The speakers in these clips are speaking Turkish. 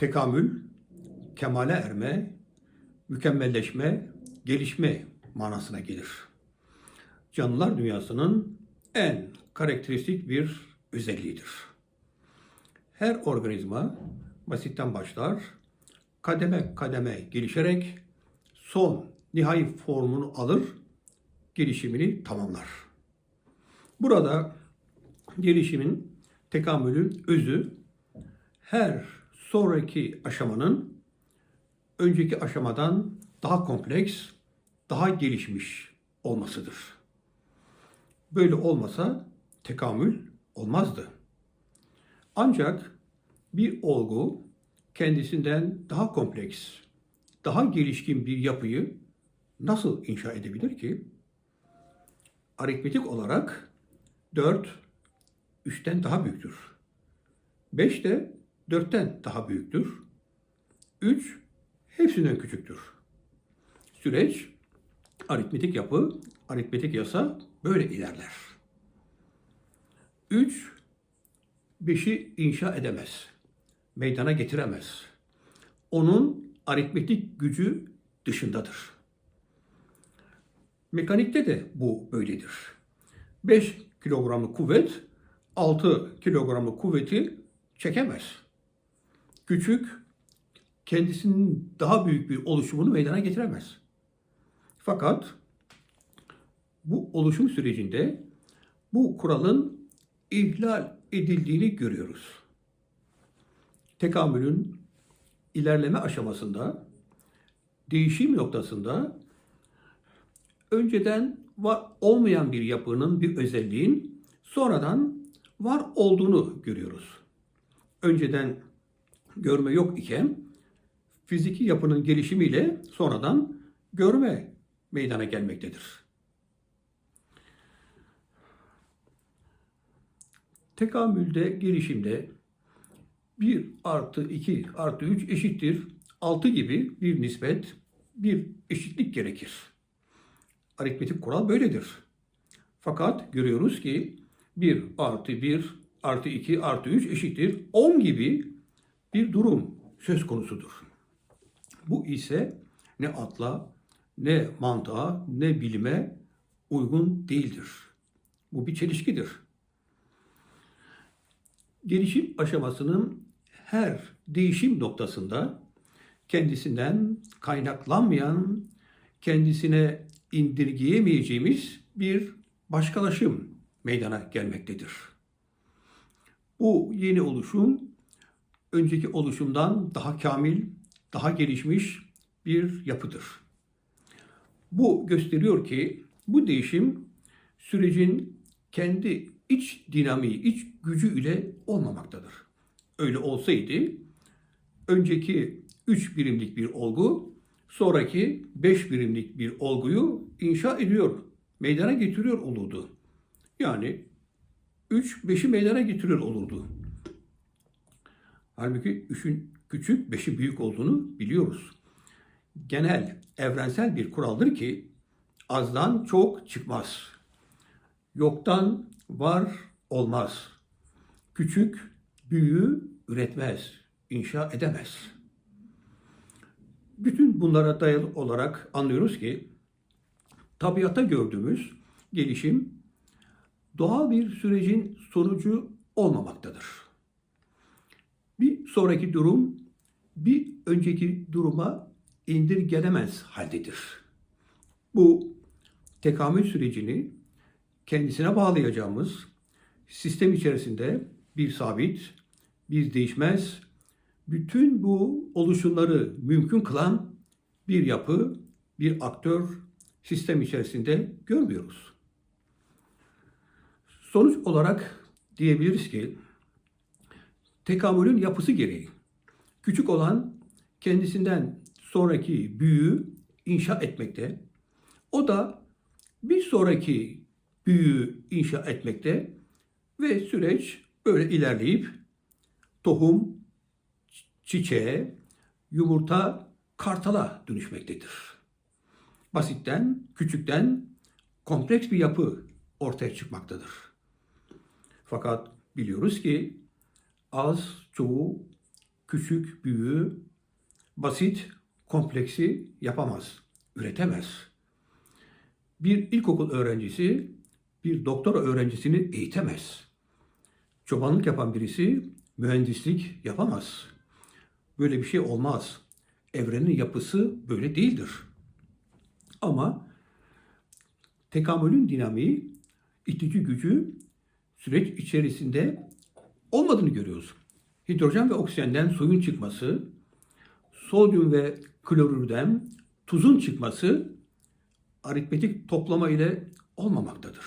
tekamül, kemale erme, mükemmelleşme, gelişme manasına gelir. Canlılar dünyasının en karakteristik bir özelliğidir. Her organizma basitten başlar, kademe kademe gelişerek son nihai formunu alır, gelişimini tamamlar. Burada gelişimin, tekamülün özü her sonraki aşamanın önceki aşamadan daha kompleks, daha gelişmiş olmasıdır. Böyle olmasa tekamül olmazdı. Ancak bir olgu kendisinden daha kompleks, daha gelişkin bir yapıyı nasıl inşa edebilir ki? Aritmetik olarak 4 3'ten daha büyüktür. 5 de 4'ten daha büyüktür. 3 hepsinden küçüktür. Süreç, aritmetik yapı, aritmetik yasa böyle ilerler. 3 5'i inşa edemez. Meydana getiremez. Onun aritmetik gücü dışındadır. Mekanikte de bu böyledir. 5 kilogramlık kuvvet 6 kilogramlık kuvveti çekemez. Küçük kendisinin daha büyük bir oluşumunu meydana getiremez. Fakat bu oluşum sürecinde bu kuralın ihlal edildiğini görüyoruz. Tekamülün ilerleme aşamasında, değişim noktasında önceden var olmayan bir yapının, bir özelliğin sonradan var olduğunu görüyoruz. Önceden görme yok iken fiziki yapının gelişimiyle sonradan görme meydana gelmektedir. Tekamülde, gelişimde 1 artı 2 artı 3 eşittir 6 gibi bir nispet, bir eşitlik gerekir. Aritmetik kural böyledir. Fakat görüyoruz ki 1 artı 1 artı 2 artı 3 eşittir 10 gibi bir durum söz konusudur. Bu ise ne atla, ne mantığa, ne bilime uygun değildir. Bu bir çelişkidir. Gelişim aşamasının her değişim noktasında kendisinden kaynaklanmayan, kendisine indirgeyemeyeceğimiz bir başkalaşım meydana gelmektedir. Bu yeni oluşum önceki oluşumdan daha kamil, daha gelişmiş bir yapıdır. Bu gösteriyor ki bu değişim sürecin kendi iç dinamiği, iç gücü ile olmamaktadır. Öyle olsaydı önceki 3 birimlik bir olgu sonraki 5 birimlik bir olguyu inşa ediyor, meydana getiriyor olurdu. Yani 3 5'i meydana getiriyor olurdu. Halbuki 3'ün küçük, 5'i büyük olduğunu biliyoruz. Genel, evrensel bir kuraldır ki azdan çok çıkmaz. Yoktan var olmaz. Küçük, büyüğü üretmez, inşa edemez. Bütün bunlara dayalı olarak anlıyoruz ki tabiatta gördüğümüz gelişim doğal bir sürecin sonucu olmamaktadır. Sonraki durum bir önceki duruma indirgenemez haldedir. Bu tekamül sürecini kendisine bağlayacağımız sistem içerisinde bir sabit, bir değişmez, bütün bu oluşumları mümkün kılan bir yapı, bir aktör sistem içerisinde görmüyoruz. Sonuç olarak diyebiliriz ki tekamülün yapısı gereği küçük olan kendisinden sonraki büyüğü inşa etmekte. O da bir sonraki büyüğü inşa etmekte ve süreç böyle ilerleyip tohum, çiçeğe, yumurta, kartala dönüşmektedir. Basitten, küçükten kompleks bir yapı ortaya çıkmaktadır. Fakat biliyoruz ki az, çoğu, küçük, büyüğü, basit, kompleksi yapamaz, üretemez. Bir ilkokul öğrencisi bir doktora öğrencisini eğitemez. Çobanlık yapan birisi mühendislik yapamaz. Böyle bir şey olmaz. Evrenin yapısı böyle değildir. Ama tekamülün dinamiği, itici gücü süreç içerisinde olmadığını görüyoruz. Hidrojen ve oksijenden suyun çıkması, sodyum ve klorürden tuzun çıkması aritmetik toplama ile olmamaktadır.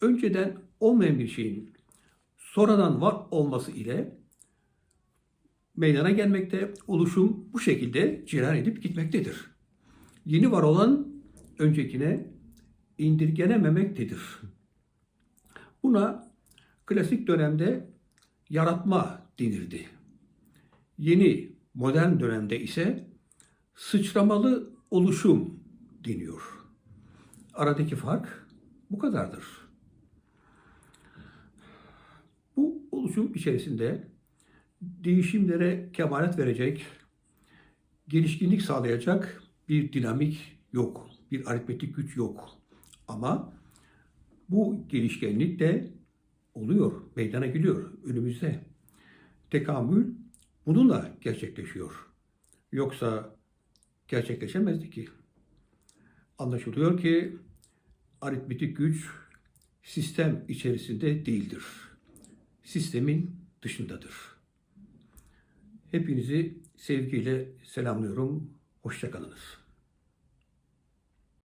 Önceden olmayan bir şeyin sonradan var olması ile meydana gelmekte, oluşum bu şekilde cereyan edip gitmektedir. Yeni var olan öncekine indirgenememektedir. Buna klasik dönemde yaratma denirdi. Yeni modern dönemde ise sıçramalı oluşum deniyor. Aradaki fark bu kadardır. Bu oluşum içerisinde değişimlere kemalet verecek, gelişkinlik sağlayacak bir dinamik yok, bir aritmetik güç yok. Ama bu gelişkenlik de oluyor, meydana geliyor önümüzde. Tekamül bununla gerçekleşiyor. Yoksa gerçekleşemezdi ki. Anlaşılıyor ki aritmetik güç sistem içerisinde değildir. Sistemin dışındadır. Hepinizi sevgiyle selamlıyorum. Hoşçakalınız.